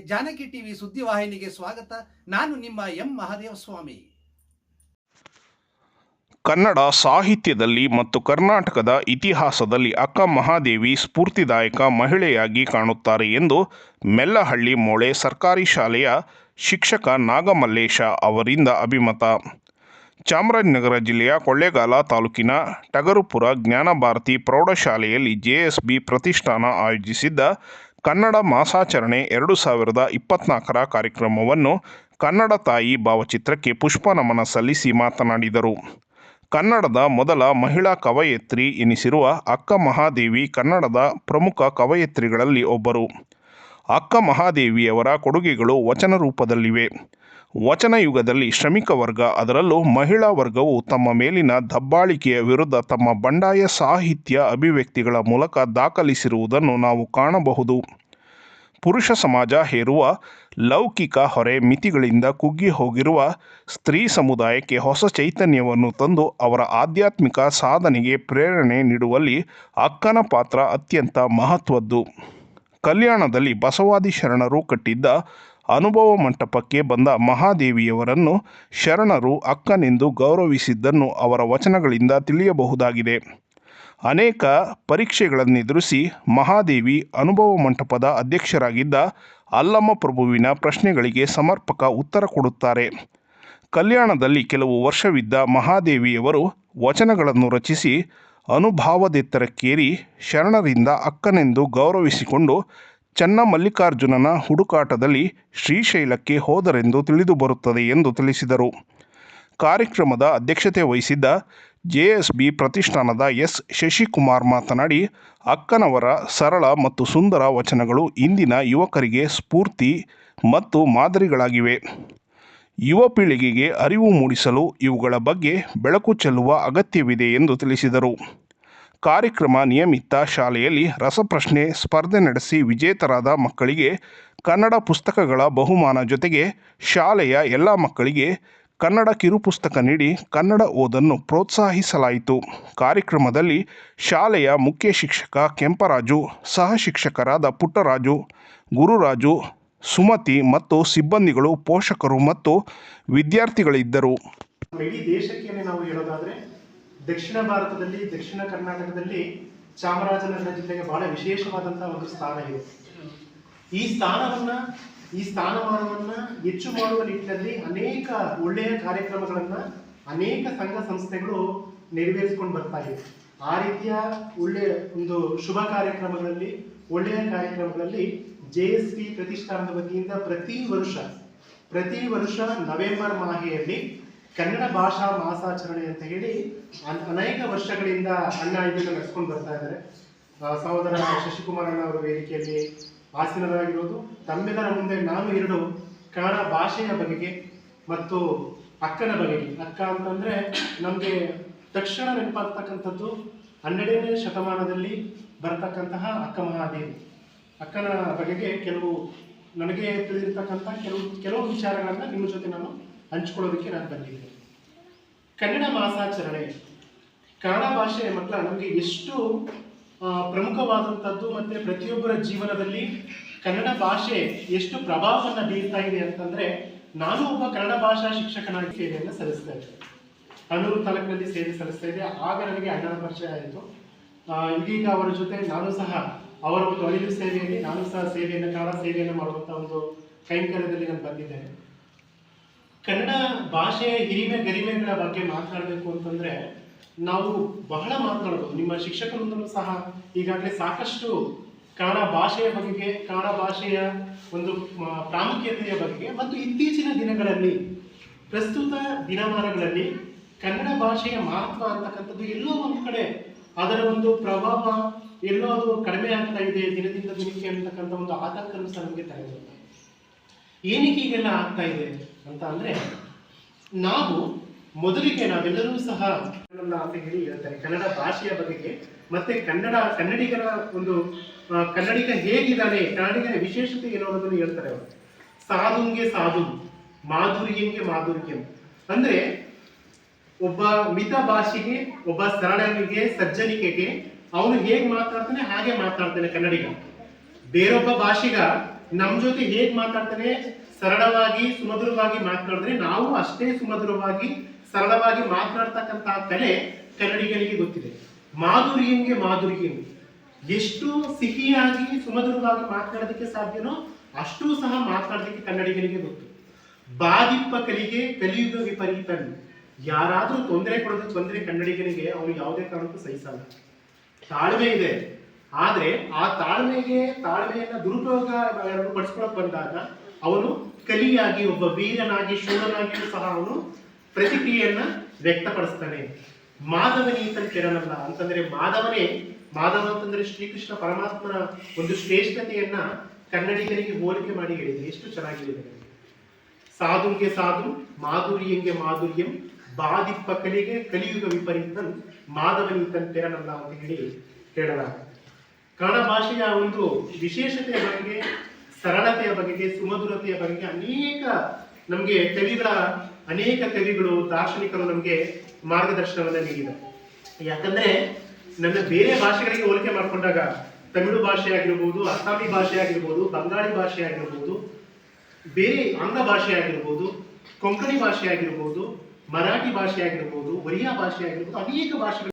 Janaki TV ಸುದ್ದಿವಾಹಿನಿಗೆ ಸ್ವಾಗತ. ನಾನು ನಿಮ್ಮ ಎಂ ಮಹಾದೇವ ಸ್ವಾಮಿ. ಕನ್ನಡ ಸಾಹಿತ್ಯದಲ್ಲಿ ಮತ್ತು ಕರ್ನಾಟಕದ ಇತಿಹಾಸದಲ್ಲಿ ಅಕ್ಕ ಮಹಾದೇವಿ ಸ್ಫೂರ್ತಿದಾಯಕ ಮಹಿಳೆಯಾಗಿ ಕಾಣುತ್ತಾರೆ ಎಂದು ಮೆಲ್ಲಹಳ್ಳಿ ಮೋಳೆ ಸರ್ಕಾರಿ ಶಾಲೆಯ ಶಿಕ್ಷಕ ನಾಗಮಲ್ಲೇಶ ಅವರಿಂದ ಅಭಿಮತ. ಚಾಮರಾಜನಗರ ಜಿಲ್ಲೆಯ ಕೊಳ್ಳೇಗಾಲ ತಾಲೂಕಿನ ಟಗರುಪುರ ಜ್ಞಾನಭಾರತಿ ಪ್ರೌಢಶಾಲೆಯಲ್ಲಿ ಜೆಎಸ್ಬಿ ಪ್ರತಿಷ್ಠಾನ ಆಯೋಜಿಸಿದ್ದ ಕನ್ನಡ ಮಾಸಾಚರಣೆ ಎರಡು ಸಾವಿರದ ಇಪ್ಪತ್ನಾಲ್ಕರ ಕಾರ್ಯಕ್ರಮವನ್ನು ಕನ್ನಡ ತಾಯಿ ಭಾವಚಿತ್ರಕ್ಕೆ ಪುಷ್ಪ ನಮನ ಸಲ್ಲಿಸಿ ಮಾತನಾಡಿದರು. ಕನ್ನಡದ ಮೊದಲ ಮಹಿಳಾ ಕವಯತ್ರಿ ಎನಿಸಿರುವ ಅಕ್ಕ ಮಹಾದೇವಿ ಕನ್ನಡದ ಪ್ರಮುಖ ಕವಯತ್ರಿಗಳಲ್ಲಿ ಒಬ್ಬರು. ಅಕ್ಕ ಮಹಾದೇವಿಯವರ ಕೊಡುಗೆಗಳು ವಚನ ರೂಪದಲ್ಲಿವೆ. ವಚನ ಯುಗದಲ್ಲಿ ಶ್ರಮಿಕ ವರ್ಗ, ಅದರಲ್ಲೂ ಮಹಿಳಾ ವರ್ಗವು ತಮ್ಮ ಮೇಲಿನ ದಬ್ಬಾಳಿಕೆಯ ವಿರುದ್ಧ ತಮ್ಮ ಬಂಡಾಯ ಸಾಹಿತ್ಯ ಅಭಿವ್ಯಕ್ತಿಗಳ ಮೂಲಕ ದಾಖಲಿಸಿರುವುದನ್ನು ನಾವು ಕಾಣಬಹುದು. ಪುರುಷ ಸಮಾಜ ಹೇರುವ ಲೌಕಿಕ ಹೊರೆ ಮಿತಿಗಳಿಂದ ಕುಗ್ಗಿ ಹೋಗಿರುವ ಸ್ತ್ರೀ ಸಮುದಾಯಕ್ಕೆ ಹೊಸ ಚೈತನ್ಯವನ್ನು ತಂದು ಅವರ ಆಧ್ಯಾತ್ಮಿಕ ಸಾಧನೆಗೆ ಪ್ರೇರಣೆ ನೀಡುವಲ್ಲಿ ಅಕ್ಕನ ಪಾತ್ರ ಅತ್ಯಂತ ಮಹತ್ವದ್ದು. ಕಲ್ಯಾಣದಲ್ಲಿ ಬಸವಾದಿ ಶರಣರು ಕಟ್ಟಿದ್ದ ಅನುಭವ ಮಂಟಪಕ್ಕೆ ಬಂದ ಮಹಾದೇವಿಯವರನ್ನು ಶರಣರು ಅಕ್ಕನೆಂದು ಗೌರವಿಸಿದ್ದನ್ನು ಅವರ ವಚನಗಳಿಂದ ತಿಳಿಯಬಹುದಾಗಿದೆ. ಅನೇಕ ಪರೀಕ್ಷೆಗಳನ್ನೆದುರಿಸಿ ಮಹಾದೇವಿ ಅನುಭವ ಮಂಟಪದ ಅಧ್ಯಕ್ಷರಾಗಿದ್ದ ಅಲ್ಲಮ್ಮ ಪ್ರಭುವಿನ ಪ್ರಶ್ನೆಗಳಿಗೆ ಸಮರ್ಪಕ ಉತ್ತರ ಕೊಡುತ್ತಾರೆ. ಕಲ್ಯಾಣದಲ್ಲಿ ಕೆಲವು ವರ್ಷವಿದ್ದ ಮಹಾದೇವಿಯವರು ವಚನಗಳನ್ನು ರಚಿಸಿ ಅನುಭಾವದೆತ್ತರಕ್ಕೇರಿ ಶರಣರಿಂದ ಅಕ್ಕನೆಂದು ಗೌರವಿಸಿಕೊಂಡು ಚನ್ನಮಲ್ಲಿಕಾರ್ಜುನನ ಹುಡುಕಾಟದಲ್ಲಿ ಶ್ರೀಶೈಲಕ್ಕೆ ಹೋದರೆಂದು ತಿಳಿದು ಬರುತ್ತದೆ ಎಂದು ತಿಳಿಸಿದರು. ಕಾರ್ಯಕ್ರಮದ ಅಧ್ಯಕ್ಷತೆ ವಹಿಸಿದ್ದ ಜೆಎಸ್ಬಿ ಪ್ರತಿಷ್ಠಾನದ ಎಸ್. ಶಶಿಕುಮಾರ್ ಮಾತನಾಡಿ, ಅಕ್ಕನವರ ಸರಳ ಮತ್ತು ಸುಂದರ ವಚನಗಳು ಇಂದಿನ ಯುವಕರಿಗೆ ಸ್ಫೂರ್ತಿ ಮತ್ತು ಮಾದರಿಗಳಾಗಿವೆ. ಯುವ ಪೀಳಿಗೆಗೆ ಅರಿವು ಮೂಡಿಸಲು ಇವುಗಳ ಬಗ್ಗೆ ಬೆಳಕು ಚೆಲ್ಲುವ ಅಗತ್ಯವಿದೆ ಎಂದು ತಿಳಿಸಿದರು. ಕಾರ್ಯಕ್ರಮ ನಿಯಮಿತ ಶಾಲೆಯಲ್ಲಿ ರಸಪ್ರಶ್ನೆ ಸ್ಪರ್ಧೆ ನಡೆಸಿ ವಿಜೇತರಾದ ಮಕ್ಕಳಿಗೆ ಕನ್ನಡ ಪುಸ್ತಕಗಳ ಬಹುಮಾನ ಜೊತೆಗೆ ಶಾಲೆಯ ಎಲ್ಲ ಮಕ್ಕಳಿಗೆ ಕನ್ನಡ ಕಿರುಪುಸ್ತಕ ನೀಡಿ ಕನ್ನಡ ಓದನ್ನು ಪ್ರೋತ್ಸಾಹಿಸಲಾಯಿತು. ಕಾರ್ಯಕ್ರಮದಲ್ಲಿ ಶಾಲೆಯ ಮುಖ್ಯ ಶಿಕ್ಷಕ ಕೆಂಪರಾಜು, ಸಹ ಶಿಕ್ಷಕರಾದ ಪುಟ್ಟರಾಜು, ಗುರುರಾಜು, ಸುಮತಿ ಮತ್ತು ಸಿಬ್ಬಂದಿಗಳು, ಪೋಷಕರು ಮತ್ತು ವಿದ್ಯಾರ್ಥಿಗಳಿದ್ದರು. ದಕ್ಷಿಣ ಭಾರತದಲ್ಲಿ, ದಕ್ಷಿಣ ಕರ್ನಾಟಕದಲ್ಲಿ ಚಾಮರಾಜನಗರ ಜಿಲ್ಲೆಗೆ ಬಹಳ ವಿಶೇಷವಾದಂತಹ ಒಂದು ಸ್ಥಾನ ಇದೆ. ಈ ಸ್ಥಾನವನ್ನ, ಈ ಸ್ಥಾನಮಾನವನ್ನ ಹೆಚ್ಚು ಮಾಡುವ ನಿಟ್ಟಿನಲ್ಲಿ ಅನೇಕ ಒಳ್ಳೆಯ ಕಾರ್ಯಕ್ರಮಗಳನ್ನ ಅನೇಕ ಸಂಘ ಸಂಸ್ಥೆಗಳು ನೆರವೇರಿಸಿಕೊಂಡು ಬರ್ತಾ ಇದೆ. ಆ ರೀತಿಯ ಒಳ್ಳೆಯ ಒಂದು ಶುಭ ಕಾರ್ಯಕ್ರಮಗಳಲ್ಲಿ, ಒಳ್ಳೆಯ ಕಾರ್ಯಕ್ರಮಗಳಲ್ಲಿ ಜೆ ಎಸ್ ಪಿ ಪ್ರತಿಷ್ಠಾನದ ವತಿಯಿಂದ ಪ್ರತಿ ವರ್ಷ ಪ್ರತಿ ವರ್ಷ ನವೆಂಬರ್ ಮಾಹೆಯಲ್ಲಿ ಕನ್ನಡ ಭಾಷಾ ಮಾಸಾಚರಣೆ ಅಂತ ಹೇಳಿ ಅನ್- ಅನೇಕ ವರ್ಷಗಳಿಂದ ಅಣ್ಣ ಇದನ್ನು ನಡೆಸ್ಕೊಂಡು ಬರ್ತಾ ಇದ್ದಾರೆ. ಸಹೋದರ ಶಶಿಕುಮಾರ್ ಅಣ್ಣ ಅವರ ವೇದಿಕೆಯಲ್ಲಿ ಆಸೀನರಾಗಿರೋದು. ತಮ್ಮೆಲ್ಲರ ಮುಂದೆ ನಾನು ಎರಡು ಕನ್ನಡ ಭಾಷೆಯ ಬಗೆಗೆ ಮತ್ತು ಅಕ್ಕನ ಬಗೆಗೆ. ಅಕ್ಕ ಅಂತಂದ್ರೆ ನಮಗೆ ತಕ್ಷಣ ನೆನಪಾಗ್ತಕ್ಕಂಥದ್ದು ಹನ್ನೆರಡನೇ ಶತಮಾನದಲ್ಲಿ ಬರತಕ್ಕಂತಹ ಅಕ್ಕ ಮಹಾದೇವಿ. ಅಕ್ಕನ ಬಗೆಗೆ ಕೆಲವು ನನಗೆ ತಿಳಿದಿರ್ತಕ್ಕಂಥ ಕೆಲವು ಕೆಲವು ವಿಚಾರಗಳನ್ನು ನಿಮ್ಮ ಜೊತೆ ನಾನು ಹಂಚ್ಕೊಳ್ಳೋದಕ್ಕೆ ನಾನು ಬಂದಿದ್ದೆ ಕನ್ನಡ ಮಾಸಾಚರಣೆ. ಕನ್ನಡ ಭಾಷೆ ಮಕ್ಕಳ, ನಮಗೆ ಎಷ್ಟು ಪ್ರಮುಖವಾದಂಥದ್ದು ಮತ್ತೆ ಪ್ರತಿಯೊಬ್ಬರ ಜೀವನದಲ್ಲಿ ಕನ್ನಡ ಭಾಷೆ ಎಷ್ಟು ಪ್ರಭಾವವನ್ನು ಬೀರ್ತಾ ಇದೆ ಅಂತಂದ್ರೆ, ನಾನು ಒಬ್ಬ ಕನ್ನಡ ಭಾಷಾ ಶಿಕ್ಷಕನಾಗಿ ಸೇವೆಯನ್ನು ಸಲ್ಲಿಸ್ತಾ ಇದ್ದೆ. ಹನೂರು ತಾಲೂಕಿನಲ್ಲಿ ಸೇವೆ ಸಲ್ಲಿಸ್ತಾ ಇದ್ದೆ. ಆಗ ನನಗೆ ಅಣ್ಣನ ಪರಿಚಯ ಆಯಿತು. ಇದೀಗ ಅವರ ಜೊತೆ ನಾನು ಸಹ, ಅವರ ಒಂದು ಅಳಿಲು ಸೇವೆಯಲ್ಲಿ ನಾನು ಸಹ ಸೇವೆಯನ್ನು ಕನ್ನಡ ಸೇವೆಯನ್ನು ಮಾಡುವಂಥ ಒಂದು ಕೈಂಕರ್ಯದಲ್ಲಿ ನಾನು ಬಂದಿದ್ದೇನೆ. ಕನ್ನಡ ಭಾಷೆಯ ಹಿರಿಮೆ ಗರಿಮೆಗಳ ಬಗ್ಗೆ ಮಾತನಾಡಬೇಕು ಅಂತಂದ್ರೆ ನಾವು ಬಹಳ ಮಾತನಾಡಬಹುದು ನಿಮ್ಮ ಶಿಕ್ಷಕರಿಂದಲೂ ಸಹ ಈಗಾಗಲೇ ಸಾಕಷ್ಟು ಕನ್ನಡ ಭಾಷೆಯ ಬಗೆಗೆ, ಕನ್ನಡ ಭಾಷೆಯ ಒಂದು ಪ್ರಾಮುಖ್ಯತೆಯ ಬಗೆಗೆ ಮತ್ತು ಇತ್ತೀಚಿನ ದಿನಗಳಲ್ಲಿ, ಪ್ರಸ್ತುತ ದಿನಮಾನಗಳಲ್ಲಿ ಕನ್ನಡ ಭಾಷೆಯ ಮಹತ್ವ ಅಂತಕ್ಕಂಥದ್ದು ಎಲ್ಲೋ ಒಂದು ಕಡೆ ಅದರ ಒಂದು ಪ್ರಭಾವ ಎಲ್ಲೋ ಅದು ಕಡಿಮೆ ಆಗ್ತಾ ಇದೆ ದಿನದಿಂದ ದಿನಕ್ಕೆ ಅಂತಕ್ಕಂಥ ಒಂದು ಆತಂಕನೂ ಸಹ ನಮಗೆ ತಲೆಬರುತ್ತೆ ಏನಕ್ಕೆ ಹೀಗೆಲ್ಲ ಆಗ್ತಾ ಇದೆ ಅಂತ ಅಂದ್ರೆ ನಾವು ಮೊದಲಿಗೆ ನಾವೆಲ್ಲರೂ ಸಹ ಅಂತ ಹೇಳಿ ಹೇಳ್ತಾರೆ. ಕನ್ನಡ ಭಾಷೆಯ ಬಗೆಗೆ ಮತ್ತೆ ಕನ್ನಡ, ಕನ್ನಡಿಗರ ಒಂದು ಕನ್ನಡಿಗ ಹೇಗಿದ್ದಾನೆ ಕನ್ನಡಿಗರ ವಿಶೇಷತೆ ಏನು ಅನ್ನೋದನ್ನು ಹೇಳ್ತಾರೆ ಅವರು. ಸಾಧುಂಗೆ ಸಾಧು, ಮಾಧುರ್ಯಂಗೆ ಮಾಧುರ್ಯಂ. ಅಂದ್ರೆ ಒಬ್ಬ ಮಿತ ಭಾಷೆಗೆ, ಒಬ್ಬ ಸರಳನಿಗೆ, ಸಜ್ಜನಿಕೆಗೆ ಅವನು ಹೇಗೆ ಮಾತಾಡ್ತಾನೆ, ಹಾಗೆ ಮಾತಾಡ್ತಾನೆ ಕನ್ನಡಿಗ. ಬೇರೊಬ್ಬ ಭಾಷಿಗ ನಮ್ ಜೊತೆ ಹೇಗ್ ಮಾತಾಡ್ತಾನೆ? ಸರಳವಾಗಿ, ಸುಮಧುರವಾಗಿ ಮಾತನಾಡಿದ್ರೆ ನಾವು ಅಷ್ಟೇ ಸುಮಧುರವಾಗಿ, ಸರಳವಾಗಿ ಮಾತನಾಡ್ತಕ್ಕಂತಹ ಕಲೆ ಕನ್ನಡಿಗರಿಗೆ ಗೊತ್ತಿದೆ. ಮಾಧುರ್ಯಂಗೆ ಮಾಧುರ್ಯಂ ಎಷ್ಟು ಸಿಹಿಯಾಗಿ, ಸುಮಧುರವಾಗಿ ಮಾತನಾಡೋದಕ್ಕೆ ಸಾಧ್ಯನೋ ಅಷ್ಟು ಸಹ ಮಾತನಾಡೋದಕ್ಕೆ ಕನ್ನಡಿಗರಿಗೆ ಗೊತ್ತು. ಬಾದಿಪ್ಪ ಕಲಿಗೆ ಕಲಿಯುಗ ವಿಪರೀತನ್ ಯಾರಾದ್ರೂ ತೊಂದರೆ ಕೊಡೋದು ತೊಂದರೆ ಕನ್ನಡಿಗರಿಗೆ ಅವನು ಯಾವುದೇ ಕಾರಣಕ್ಕೂ ಸಹಿಸಲ್ಲ. ತಾಳ್ಮೆ ಇದೆ. ಆದ್ರೆ ಆ ತಾಳ್ಮೆಗೆ, ತಾಳ್ಮೆಯನ್ನ ದುರುಪಯೋಗ ಪಡಿಸ್ಕೊಳಕ್ ಬಂದಾಗ ಅವನು ಕಲಿಯಾಗಿ, ಒಬ್ಬ ವೀರನಾಗಿ, ಶೂರನಾಗಿಯೂ ಸಹ ಅವನು ಪ್ರತಿಕ್ರಿಯೆಯನ್ನ ವ್ಯಕ್ತಪಡಿಸ್ತಾನೆ. ಮಾಧವನೀತನ್ ಕೆರನಲ್ಲ. ಅಂತಂದ್ರೆ ಮಾಧವನೇ, ಮಾಧವ ಅಂತಂದ್ರೆ ಶ್ರೀಕೃಷ್ಣ ಪರಮಾತ್ಮನ ಒಂದು ಶ್ರೇಷ್ಠತೆಯನ್ನ ಕನ್ನಡಿಗರಿಗೆ ಹೋಲಿಕೆ ಮಾಡಿ ಹೇಳಿದೆ. ಎಷ್ಟು ಚೆನ್ನಾಗಿದೆ ಸಾಧುಗೆ ಸಾಧು, ಮಾಧುರ್ಯಂಗೆ ಮಾಧುರ್ಯಂ ಬಾದಿಪ್ಪ ಕಲಿಗೆ ಕಲಿಯುಗ ವಿಪರೀತನ್ ಮಾಧವನೀತನ್ ತೆರನಲ್ಲ ಅಂತ ಹೇಳಿ ಹೇಳಲಾಗಿದೆ ಕನ್ನಡ ಭಾಷೆಯ ಒಂದು ವಿಶೇಷತೆಯ ಬಗ್ಗೆ, ಸರಳತೆಯ ಬಗೆಗೆ, ಸುಮಧುರತೆಯ ಬಗೆಗೆ ಅನೇಕ ನಮಗೆ ಕವಿಗಳ, ಅನೇಕ ಕವಿಗಳು, ದಾರ್ಶನಿಕರು ನಮಗೆ ಮಾರ್ಗದರ್ಶನವನ್ನು ನೀಡಿದ್ದಾರೆ. ಯಾಕಂದ್ರೆ ನನ್ನ ಬೇರೆ ಭಾಷೆಗಳಿಗೆ ಹೋಲಿಕೆ ಮಾಡಿಕೊಂಡಾಗ ತಮಿಳು ಭಾಷೆ ಆಗಿರ್ಬೋದು, ಅಸ್ಸಾಮಿ ಭಾಷೆ ಆಗಿರ್ಬೋದು, ಬಂಗಾಳಿ ಭಾಷೆ ಆಗಿರ್ಬೋದು, ಬೇರೆ ಆಂಗ್ಲ ಭಾಷೆ ಆಗಿರ್ಬೋದು, ಕೊಂಕಣಿ ಭಾಷೆ ಆಗಿರ್ಬೋದು, ಮರಾಠಿ ಭಾಷೆ ಆಗಿರ್ಬೋದು, ಒರಿಯಾ ಭಾಷೆ ಆಗಿರ್ಬೋದು, ಅನೇಕ ಭಾಷೆಗಳು